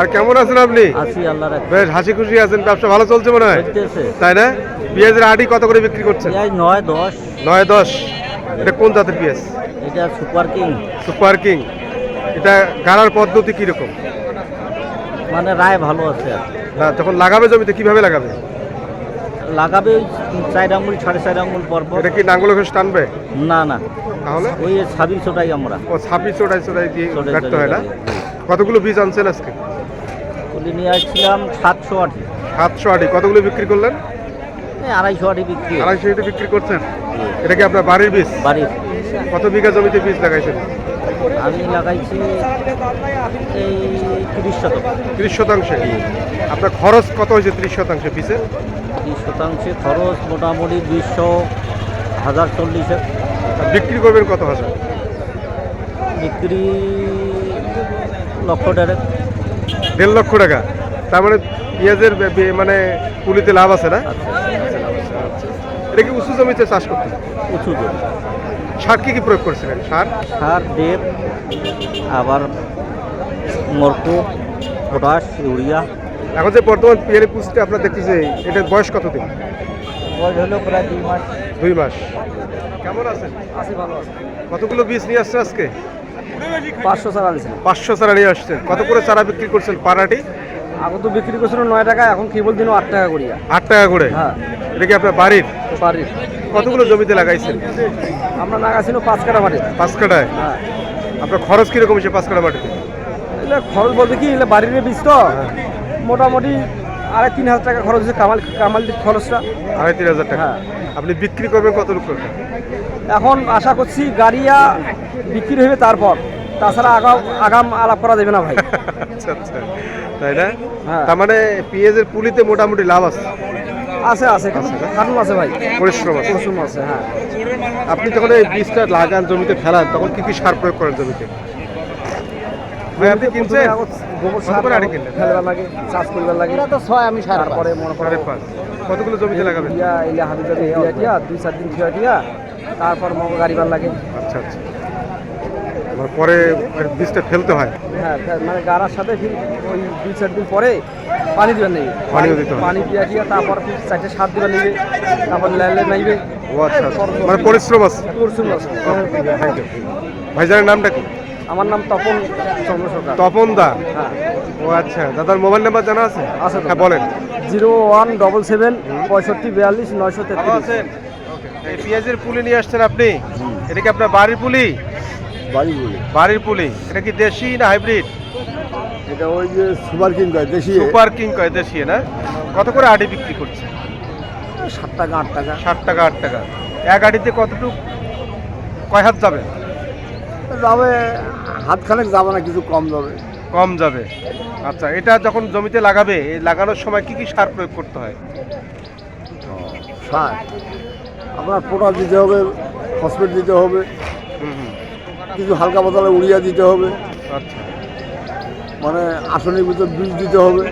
আর কেমন আছেন আপনি? বেশ হাসি খুশি আছেন ব্যবসা ভালো চলছে মনে হয়? তাই না? পেঁয়াজের আটি কত করে বিক্রি করছেন? নয় দশ। নয় দশ। এটা কোন জাতের পেঁয়াজ? এটা সুপার কিং। Super king. এটা গাড়ার পদ্ধতি কীরকম? মানে রায় ভালো আছে। না যখন লাগাবে জমিতে কীভাবে লাগাবে? লাগাবে চার আঙুল সাড়ে চার আঙুল পর পর। এটা কি নাঙ্গল ঘোষ টানবে? না না। তাহলে? ওই ছাব্বিশ ওটাই আমরা। ও ছাব্বিশ চোটাই চোটাই দিয়ে কাটতে হয় না? কতগুলো বীজ আনছেন আজকে? তুলে নিয়ে আসছিলাম সাতশো আটি। সাতশো আটি। কতগুলো বিক্রি করলেন? এই আড়াইশো আটি বিক্রি। আড়াইশো আটি বিক্রি করছেন? এটা কি আপনার বাড়ির বীজ? বাড়ির। কত বিঘা জমিতে বীজ লাগাইছেন? আমি লাগাইছি এই তিরিশ শতক। ত্রিশ শতাংশে। আপনার খরচ কত হয়েছে ত্রিশ শতাংশে পিসে তিরিশ শতাংশে খরচ মোটামুটি দুইশো হাজার চল্লিশে। বিক্রি করবেন কত হাজার? বিক্রি লক্ষ দেড়েক দেড় লক্ষ টাকা। তার মানে পেঁয়াজের মানে পুলিতে লাভ আছে না? এটা কি উঁচু জমিতে চাষ করতে উঁচু জমি। সার কি কি প্রয়োগ করছিলেন? সার? সার ডেপ আবার মরকো পটাশ ইউরিয়া। এখন যে বর্তমান পেঁয়াজের পুষতে আপনার দেখতেছে এটার বয়স কত দিন বয়স হলো প্রায় দুই মাস। দুই মাস। কেমন আছেন? আছে ভালো আছে। কতগুলো বীজ নিয়ে আসছে আজকে? পাঁচশো চারা দিয়েছিলাম পাঁচশো চারা নিয়ে আসছেন কত করে চারা বিক্রি করছেন পাড়াটি? আগে তো বিক্রি করছিল নয় টাকা এখন কেবল দিনও আট টাকা করিয়া। আট টাকা করে? হ্যাঁ। এটা কি আপনার বাড়ির? বাড়ির। কতগুলো জমিতে লাগাইছেন? আমরা লাগাছিল পাঁচ কাটা মাটি পাঁচ কাটায় হ্যাঁ। আপনার খরচ কীরকম হয়েছে পাঁচ কাটা মাটিতে এগুলো খরচ বলতে কি এগুলো বাড়ির বীজ তো। মোটামুটি আড়াই তিন হাজার টাকা খরচ হচ্ছে কামাল কামাল খরচটা। আড়াই তিন হাজার টাকা। হ্যাঁ। আপনি বিক্রি করবেন কত লোক করবেন এখন আশা করছি গাড়িয়া বিক্রি হবে তারপর। তাছাড়া আগাম আগাম আলাপ করা যাবে না ভাই। আচ্ছা আচ্ছা। তাই না? হ্যাঁ। তার মানে পেঁয়াজের পুলিতে মোটামুটি লাভ আছে? আছে আছে। কারণ আছে ভাই। পরিশ্রম আছে। কুসুম আছে হ্যাঁ। আপনি যখন এই বীজটা লাগান জমিতে ফেলান তখন কি কি সার প্রয়োগ করেন জমিতে? ভাই আপনি কিনছেন? গোবর কত করে আড়ি কিনলেন? ফেলবার লাগে চাষ করবার লাগে। তো ছয় আমি তারপরে মনে করো সাড়ে পাঁচ। কতগুলো জমিতে লাগাবেন? ইলা দুই চার দিন তারপর মগ গাড়িবার লাগে আচ্ছা আচ্ছা। পরে বীজটা ফেলতে হয়? হ্যাঁ মানে গাড়ার সাথে ফির ওই দুই চার দিন পরে পানি দিবার নেই পানিও দিতে হবে। পানি দিয়া দিয়া তারপর চারটে সাত দিবার নেবে। তারপর লেলে নাইবে। ও আচ্ছা আচ্ছা। মানে পরিশ্রম আছে? পরিশ্রম আছে। ভাইজানের নামটা কি? আমার নাম তপন চন্দ্র সরকার। তপন দা? হ্যাঁ। ও আচ্ছা। দাদার মোবাইল নাম্বার জানা আছে? আচ্ছা হ্যাঁ বলেন। জিরো ওয়ান ডবল সেভেন পঁয়ষট্টি বিয়াল্লিশ নয়শো তেত্রিশ। এই পেঁয়াজের পুলি নিয়ে আসছেন আপনি? এটা কি আপনার বাড়ির পুলি? বাড়ি বলে বাড়ির পুলি। এটা কি দেশি না হাইব্রিড? এটা ওই যে সুপার কিং কয় দেশি সুপার কিং কয় দেশি না? কত করে আড়ি বিক্রি করছে? সাত টাকা আট টাকা। ষাট টাকা আট টাকা। এক আড়িতে কতটুকু কয় হাত যাবে? যাবে হাত খানেক যাবে না কিছু কম যাবে। কম যাবে। আচ্ছা এটা যখন জমিতে লাগাবে এই লাগানোর সময় কি কি সার প্রয়োগ করতে হয়? সার? আপনার পোটাশ দিতে হবে ফসফেট দিতে হবে হুম হুম কিছু হালকা পাতলা উড়িয়া দিতে হবে। আচ্ছা। মানে আসনের ভিতর বীজ দিতে হবে।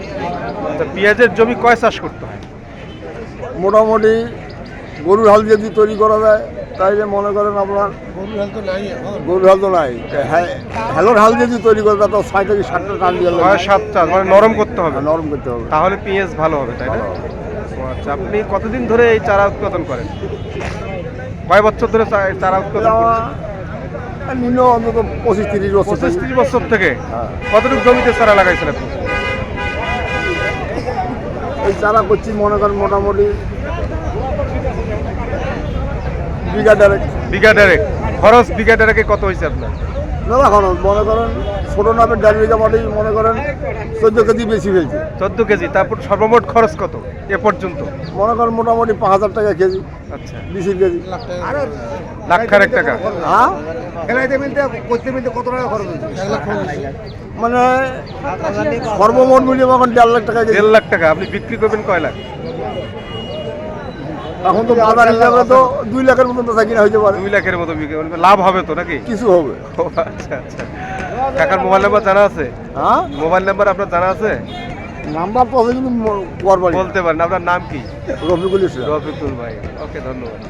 পেঁয়াজের জমি কয় চাষ করতে হয়? মোটামুটি গরুর হাল যদি তৈরি করা যায় তাইলে মনে করেন আপনার গরুর হাল তো নাই হ্যাঁ হ্যালোর হাল যদি তৈরি করে তো ছয় থেকে সাতটা টান দিয়ে ছয় সাত মানে নরম করতে হবে। নরম করতে হবে। তাহলে পেঁয়াজ ভালো হবে তাই না? আচ্ছা আপনি কতদিন ধরে এই চারা উৎপাদন করেন? কয় বছর ধরে চারা উৎপাদন নিম্ন অন্তত পঁচিশ তিরিশ বছর পঁচিশ। ত্রিশ বছর থেকে? হ্যাঁ। কতটুকু জমিতে চারা লাগাইছেন আপনি? এই চারা করছি মনে করেন মোটামুটি বিঘা ডাইরেক্ট বিঘা ডেরেক খরচ বিঘা ডেরেকে কত হয়েছে আপনার? না এখন মনে করেন ছোটো নামের ডাল বিঘা মাটি মনে করেন চোদ্দ কেজি বেশি হয়েছে। চোদ্দ কেজি তারপর সর্বমোট খরচ কত এ পর্যন্ত? মনে করেন মোটামুটি পাঁচ হাজার টাকা কেজি আচ্ছা। বিশের কেজি। লাখ খানেক টাকা? হ্যাঁ? করতে মিলতে কত টাকা খরচ মানে সর্বমোট মিলিয়ে এখন দেড় লাখ টাকা দেড় লাখ টাকা আপনি বিক্রি করবেন কয় লাখ? এখন তো বাজার হিসাবে তো দুই লাখের মতন তো কিনা হইতে পারে। দুই লাখের মতো। লাভ হবে তো নাকি? কিছু হবে। আচ্ছা আচ্ছা। কাকার মোবাইল নাম্বার জানা আছে? হ্যাঁ? মোবাইল নাম্বার আপনার জানা আছে? নাম্বার তো আছে কিন্তু বলতে পারেন আপনার নাম কি? রফিকুল ইসলাম। রফিকুল ভাই। ওকে ধন্যবাদ।